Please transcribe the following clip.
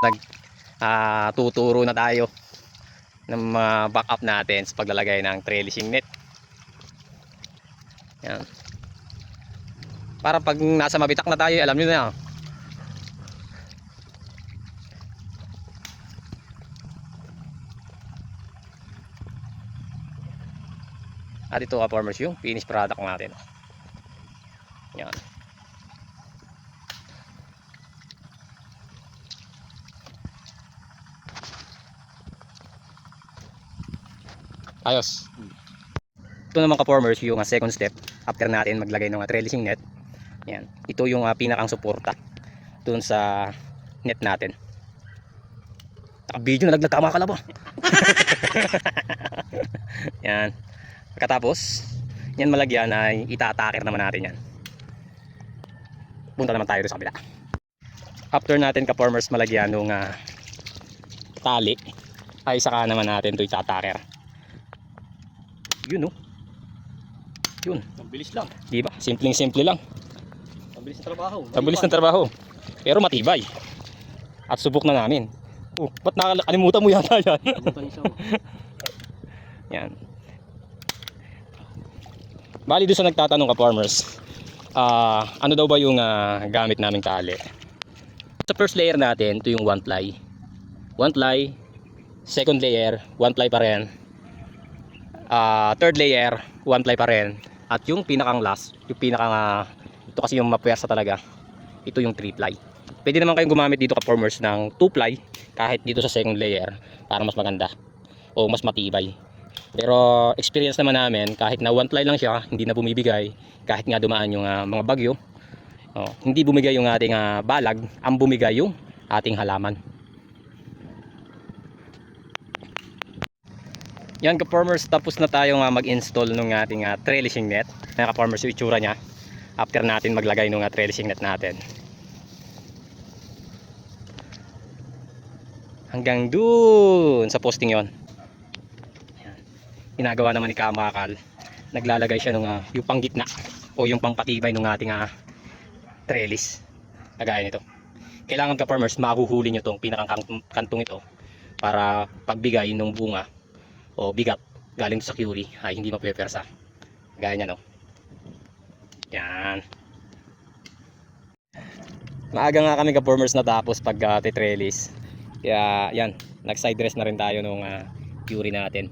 nag ah, tuturo na tayo ng mga backup natin sa paglalagay ng trellising net. Yan. Para pag nasa mabitak na tayo, alam niyo na yan. At ito ka farmers yung finished product natin. Yan. Ayos. Ito naman ka-formers yung ah, second step after natin maglagay ng ah, trellising net. Yan. Ito yung ah, pinakang suporta dun sa net natin. Naka-video na naglag kalabo. yan. Katapos, yan malagyan ay ita-attacker naman natin yan. Punta naman tayo sa kabila. After natin ka-formers malagyan ng ah, tali, ay saka naman natin ito ita-attacker. Yun oh. Yun. Ang bilis lang. Di ba? Simpleng simple lang. Ang bilis ng trabaho. Ang bilis ng trabaho. Pero matibay. At subok na namin. Oh, ba't nakalimutan mo yata yan? Kalimutan oh. yan. Bali doon sa nagtatanong ka farmers, ah ano daw ba yung ah, gamit naming tali? Sa first layer natin, ito yung one ply. One ply, second layer, one ply pa rin. Ah, third layer, one ply pa rin. At yung pinakang last, yung pinakang ah, ito kasi yung mapwersa talaga. Ito yung three ply. Pwede naman kayong gumamit dito ka farmers ng two ply kahit dito sa second layer para mas maganda o mas matibay. Pero experience naman namin kahit na one ply lang siya, hindi na bumibigay kahit nga dumaan yung ah, mga bagyo. Oh, hindi bumigay yung ating ah, balag, ang bumigay yung ating halaman. Yan ka-farmers, tapos na tayo nga mag-install ng ating ah, trellising net. Yan ka-farmers yung itsura niya after natin maglagay ng ah, trellising net natin. Hanggang dun sa posting yon. Ginagawa naman ni Kamakal. Naglalagay siya ng ah, yung panggitna o yung pangpatibay ng ating ah, trellis. Kagaya nito. Kailangan ka-farmers mahuhuli nyo tong pinakang kantong ito para pagbigay ng bunga o bigat galing sa curie ay hindi mapepersa. Gaya niya no. Yan. Maaga nga kami ka-formers natapos pag uh, titrelis. Kaya yan, nag-side dress na rin tayo nung uh, curie natin.